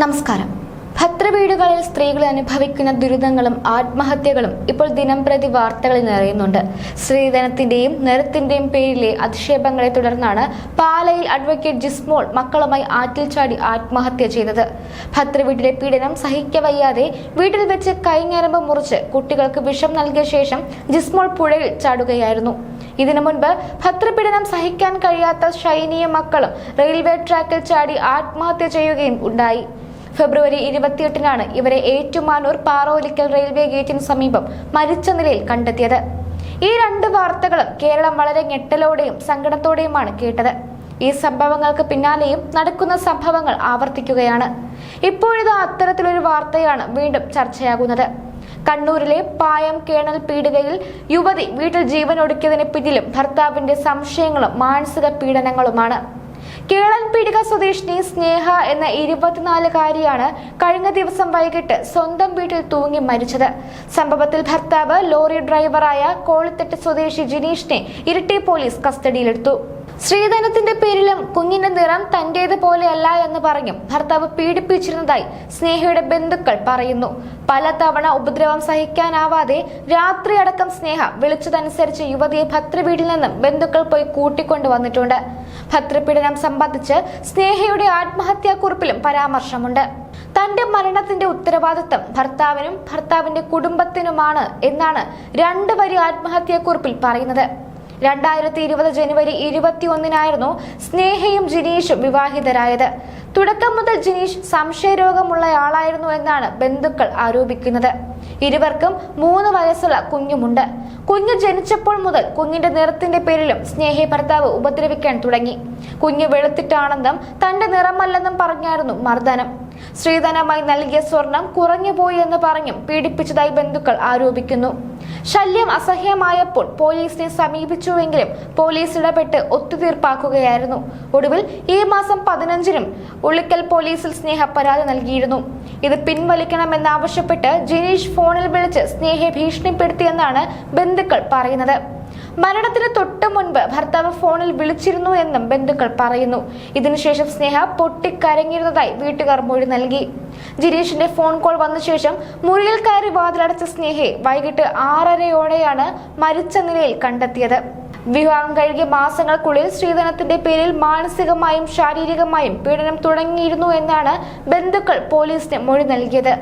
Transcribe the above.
നമസ്കാരം. ഭദ്രവീടുകളിൽ സ്ത്രീകൾ അനുഭവിക്കുന്ന ദുരിതങ്ങളും ആത്മഹത്യകളും ഇപ്പോൾ ദിനംപ്രതി വാർത്തകളിൽ നിറയുന്നുണ്ട്. സ്ത്രീധനത്തിന്റെയും നിറത്തിന്റെയും പേരിലെ അധിക്ഷേപങ്ങളെ തുടർന്നാണ് പാലയിൽ അഡ്വക്കേറ്റ് ജിസ്മോൾ മക്കളുമായി ആറ്റിൽ ചാടി ആത്മഹത്യ ചെയ്തത്. ഭദ്രവീട്ടിലെ പീഡനം സഹിക്കവയ്യാതെ വീട്ടിൽ വെച്ച് കൈഞ്ഞരമ്പ് മുറിച്ച് കുട്ടികൾക്ക് വിഷം നൽകിയ ശേഷം ജിസ്മോൾ പുഴയിൽ ചാടുകയായിരുന്നു. ഇതിനു മുൻപ് ഭദ്രപീഡനം സഹിക്കാൻ കഴിയാത്ത ശൈനീയ മക്കളും റെയിൽവേ ട്രാക്കിൽ ചാടി ആത്മഹത്യ ചെയ്യുകയും ഉണ്ടായി. ഫെബ്രുവരി ഇരുപത്തിയെട്ടിനാണ് ഇവരെ ഏറ്റുമാനൂർ പാറോലിക്കൽ റെയിൽവേ ഗേറ്റിന് സമീപം മരിച്ച നിലയിൽ കണ്ടെത്തിയത്. ഈ രണ്ട് വാർത്തകളും കേരളം വളരെ ഞെട്ടലോടെയും സങ്കടത്തോടെയുമാണ് കേട്ടത്. ഈ സംഭവങ്ങൾക്ക് പിന്നാലെയും നടക്കുന്ന സംഭവങ്ങൾ ആവർത്തിക്കുകയാണ്. ഇപ്പോഴിത് അത്തരത്തിലൊരു വാർത്തയാണ് വീണ്ടും ചർച്ചയാകുന്നത്. കണ്ണൂരിലെ പായം കേണൽ പീടികയിൽ യുവതി വീട്ടിൽ ജീവൻ ഒടുക്കിയതിന് പിന്നിലും ഭർത്താവിന്റെ സംശയങ്ങളും മാനസിക പീഡനങ്ങളുമാണ്. കേളൻ പീടിക സ്വദേശിനി സ്നേഹ എന്ന ഇരുപത്തിനാലുകാരിയാണ് കഴിഞ്ഞ ദിവസം വൈകിട്ട് സ്വന്തം വീട്ടിൽ തൂങ്ങി മരിച്ചത്. സംഭവത്തിൽ ഭർത്താവ് ലോറി ഡ്രൈവറായ കോളിത്തെട്ട് സ്വദേശി ജിനീഷിനെ ഇരിട്ടി പോലീസ് കസ്റ്റഡിയിലെടുത്തു. ശ്രീധനത്തിന്റെ പേരിലും കുഞ്ഞിന്റെ നിറം തന്റേത് പോലെയല്ല എന്ന് പറഞ്ഞും ഭർത്താവ് പീഡിപ്പിച്ചിരുന്നതായി സ്നേഹയുടെ ബന്ധുക്കൾ പറയുന്നു. പലതവണ ഉപദ്രവം സഹിക്കാനാവാതെ രാത്രി അടക്കം സ്നേഹ വിളിച്ചതനുസരിച്ച് യുവതിയെ ഭദ്രവീട്ടിൽ നിന്നും ബന്ധുക്കൾ പോയി കൂട്ടിക്കൊണ്ടു വന്നിട്ടുണ്ട് സംബന്ധിച്ച് സ്നേഹയുടെ ആത്മഹത്യാക്കുറിപ്പിലും പരാമർശമുണ്ട്. തന്റെ മരണത്തിന്റെ ഉത്തരവാദിത്തം ഭർത്താവിനും ഭർത്താവിന്റെ കുടുംബത്തിനുമാണ് എന്നാണ് രണ്ട് വരി ആത്മഹത്യാക്കുറിപ്പിൽ പറയുന്നത്. രണ്ടായിരത്തി ഇരുപത് ജനുവരി ഇരുപത്തി ഒന്നിനായിരുന്നു സ്നേഹയും ജിനീഷും വിവാഹിതരായത്. തുടക്കം മുതൽ ജിനീഷ് സംശയരോഗമുള്ളയാളായിരുന്നു എന്നാണ് ബന്ധുക്കൾ ആരോപിക്കുന്നത്. ഇരുവർക്കും മൂന്ന് വയസ്സുള്ള കുഞ്ഞുമുണ്ട്. കുഞ്ഞ് ജനിച്ചപ്പോൾ മുതൽ കുഞ്ഞിന്റെ നിറത്തിന്റെ പേരിലും സ്നേഹി ഭർത്താവ് ഉപദ്രവിക്കാൻ തുടങ്ങി. കുഞ്ഞ് വെളുത്തിട്ടാണെന്നും തന്റെ നിറമല്ലെന്നും പറഞ്ഞായിരുന്നു മർദ്ദനം. ശ്രീധനമായി നൽകിയ സ്വർണം കുറഞ്ഞുപോയി എന്ന് പറഞ്ഞും പീഡിപ്പിച്ചതായി ബന്ധുക്കൾ ആരോപിക്കുന്നു. ശല്യം അസഹ്യമായപ്പോൾ പോലീസിനെ സമീപിച്ചുവെങ്കിലും പോലീസ് ഇടപെട്ട് ഒത്തുതീർപ്പാക്കുകയായിരുന്നു. ഒടുവിൽ ഈ മാസം പതിനഞ്ചിനും ഉള്ളിക്കൽ പോലീസിൽ സ്നേഹ പരാതി നൽകിയിരുന്നു. ഇത് പിൻവലിക്കണമെന്നാവശ്യപ്പെട്ട് ജിനീഷ് ഫോണിൽ വിളിച്ച് സ്നേഹയെ ഭീഷണിപ്പെടുത്തിയെന്നാണ് ബന്ധുക്കൾ പറയുന്നത്. മരണത്തിന് തൊട്ടു മുൻപ് ഭർത്താവ് ഫോണിൽ വിളിച്ചിരുന്നു എന്നും ബന്ധുക്കൾ പറയുന്നു. ഇതിനുശേഷം സ്നേഹ പൊട്ടിക്കരങ്ങിരുന്നതായി വീട്ടുകാർ മൊഴി നൽകി. ജിരീഷിന്റെ ഫോൺ കോൾ വന്ന ശേഷം മുറിയിൽ കയറി വാതിലടച്ച സ്നേഹയെ വൈകിട്ട് ആറരയോടെയാണ് മരിച്ച നിലയിൽ കണ്ടെത്തിയത്. വിവാഹം കഴിഞ്ഞ മാസങ്ങൾക്കുള്ളിൽ സ്ത്രീധനത്തിന്റെ പേരിൽ മാനസികമായും ശാരീരികമായും പീഡനം തുടങ്ങിയിരുന്നു എന്നാണ് ബന്ധുക്കൾ പോലീസിന് മൊഴി നൽകിയത്.